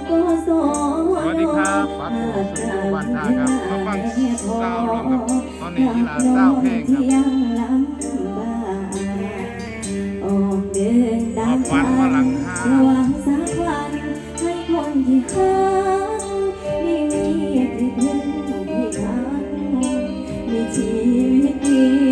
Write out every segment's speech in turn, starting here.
สวัสดีครับปักผู้สูงบ้นท่าครับมาฟังสาวรวงกับตอนนี้กีฬาสาวเพลงครับออกวันว่าหลังห้าให้คนที่ห้าไม่มีผิดหวังไม่ทางในชีวิตนี้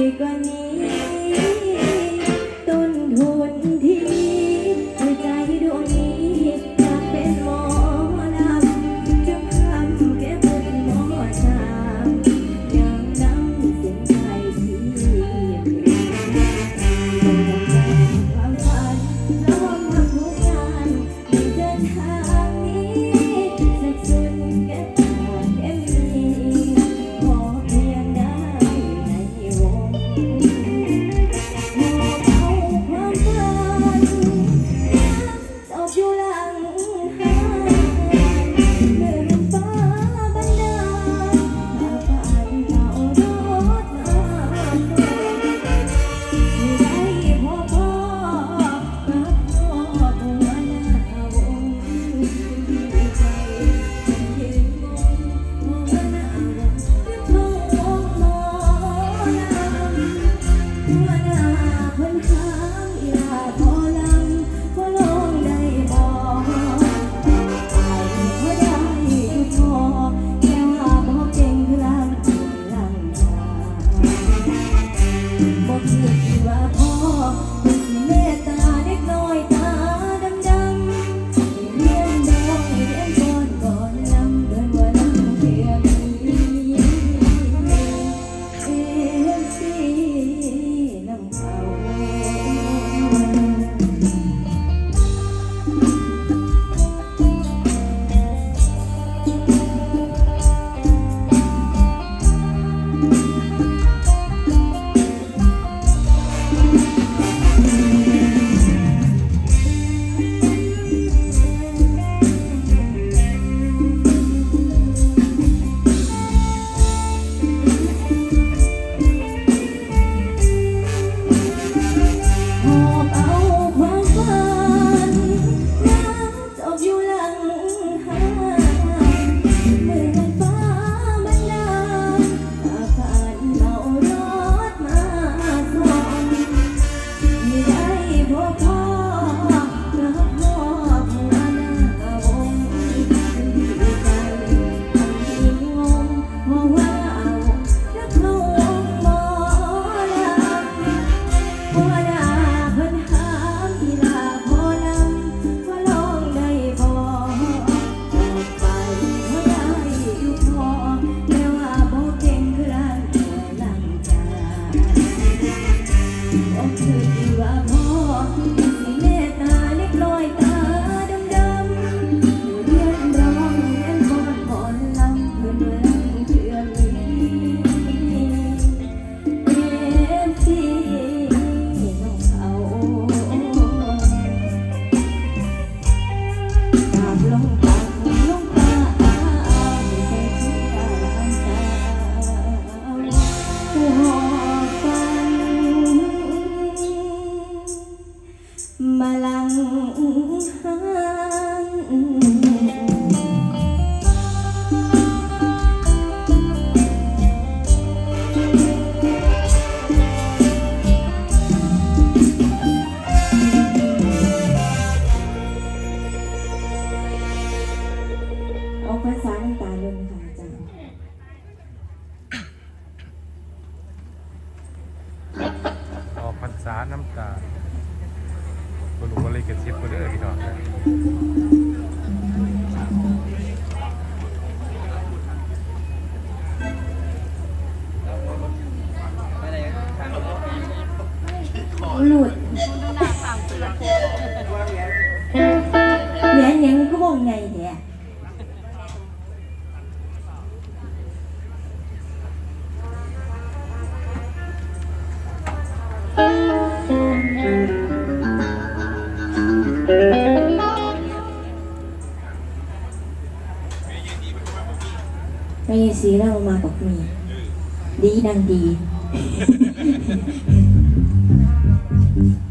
หลุดแหวนยังก็บอกไงเนี่ยไม่ซีเรามาบอกมี ดีดังดี Mm-hmm.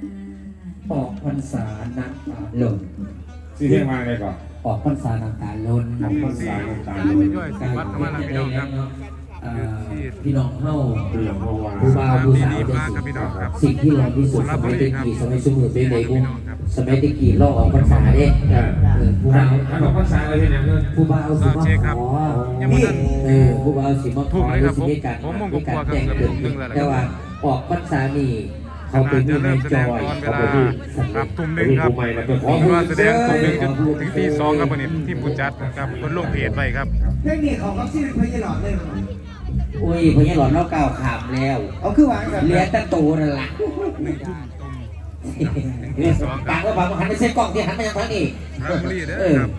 อบคุณค่ะออกพรรษาน้ำตาหล่นชื่อเพลงว่าอะไรก่อนออกพรรษาน้ำตาหล่นออกพรรษาน้ำตาหล่นไปด้วยสิวัดเข้ามาแล้วพี่น้องครับเอ่อพี่น้องเฮาเรื่องเมื่อวานผู้บ่าวผู้สาวดีๆมากครับพี่น้องครับสิ่งที่เราที่สุดสมัยตะกี้สมัยสมุนเป็นในบุ้งสมัยตะกี้ลอกออกพรรษาเด้เออเออผู้ถ้าบ่าวถ้าบอกพรรษาอะไรที่ไหนเงินผู้บ่าวสิมาเอาเช็คครับขอยังไม่ทันเออผู้บ่าวสิมาขถูอกเลยครับสิมีการผมผมมีการผมกลัวครับแจ้งเกิดผมนึกแล้วแหละแต่ว่าออกพรรษานี่ เขาเป็นจะผู้ในเริ่มแสจดองยตอนเวเขาลาเป็นผู้ครับทุ่มหนึ่งครับผมว่าแสดงทุ่มหนึ่งถึงถึงตีสองครับวันนี้ที่ผู้จัดครับคนลงเพจไว้ครับเทคนิคของเขาที่พยาหลอดเลยมั้งอุ้ยพญาหลอดเราก้าวขามแล้วเอาคือวางกันเหลือแต่โตนั่นแหละหนึ่งทุ่มตรงถึงตีสองคปารักบก็ปากหันไปเส้นกล้องที่หันมายังทางนี้ราชบุรีเด้อครับ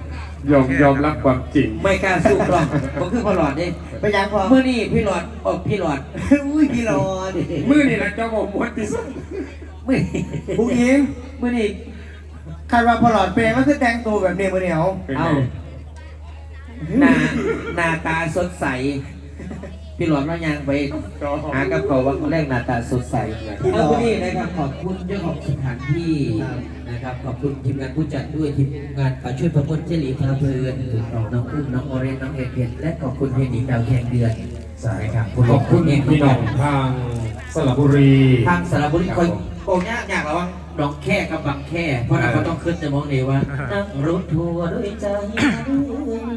ยอมยอมรับความจริง ไม่กล้าสู้กล้องก็คือพอหลอดนี่ไปยังพอเมื่อนี่พี่หลอดออกพี่หลอดอุ้ยพี่หลอดมือนี่แหละเจ้าบอกมวนที่สุดเมื่อผู้หญิงเมื่อนี่คาดว่าพอหลอดเป็นก็คือแต่งตัวแบบนี้มาเหนียวเป็นเอาไงหน้าหน้าตาสดใส พี่หลอดเรายังไปหากับเขาว่าเขาแรกหน้าตาสดใสเอาวันนี้นะครับขอบคุณเจ้าของสถานที่นะครับขอบคุณทีมงานผู้จัดด้วยทีมงานป่าช่วยประมวลเจลีพาเพลินน้องอุ้มน้องโอเรนน้องเอเพียนและขอบคุณเพนิงดาวแข่งเดือนนะครับขอบคุณเองพี่น้องทางสระบุรีทางสระบุรีคอย โอ้ยากยากระวังน้องแค่กับบางแค่ เพราะเราก็ต้องขึ้นจะมองเลยว่านั่งรถทัวร์ด้วยใจ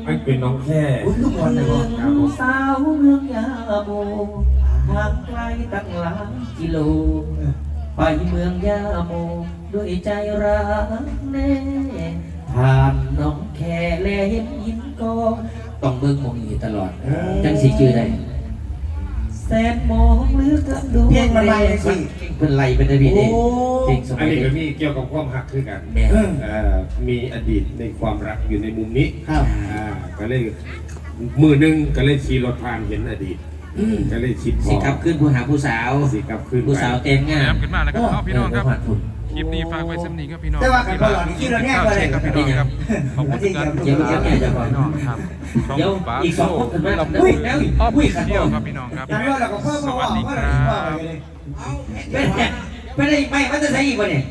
มันเป็นน้องแค่อุ้ยทุกคนเลยว่าสาวเมืองยาโมทางไกลตั้งหลายกิโล ไปเมืองยาโมด้วยใจรักแน่ผ่านน้องแค่แลเห็นหินกองต้องเบิ่งมองอยู่ตลอด จังสีจือได้แสนมองหรือกับดูเพลงมันไปสิ เป็นไรเป็นอะไรโอ้พี่เพลงสอัมันยนี้นี้ก็มีเกี่ยวกับความหักคือกันแม่เออเอ่อมีอดีตในความรักอยู่ในมุมนี้ครับอ่าก็เลยมือหนึงก็เลยขี่รถผ่านเห็นอดีตก็เลยคิดพสิอครับขึ้นผู้หาผู้สาวสิกลับขึ้นผู้สาวเต็มงาแอนมขึ้นมาแล้วครับเอาพี่น้องครับเผ่านผุนคลิปนี้ฝากไว้สำนีครับพี่น้องแต่ว่ากันพอหลอดนี่คิดแล้วเนี่ยก็เลย ครับพี่น้องครับ ขอบคุณทุกการติดตามพี่น้องครับช่องเดี๋ยวป๋าอีกสองคนขึ้นมาลำเดี๋ยวพูเดี๋ยวออฟอุ้ยฟิเชียลครับพี่น้องครับแต่ว่าเราก็เพิ่มสมาวัว่าสดีว่าคเรารัว่าบไปเลย ไม่ได้ไม่ได้ไม่มันจะใช่อีกวะเนี่ย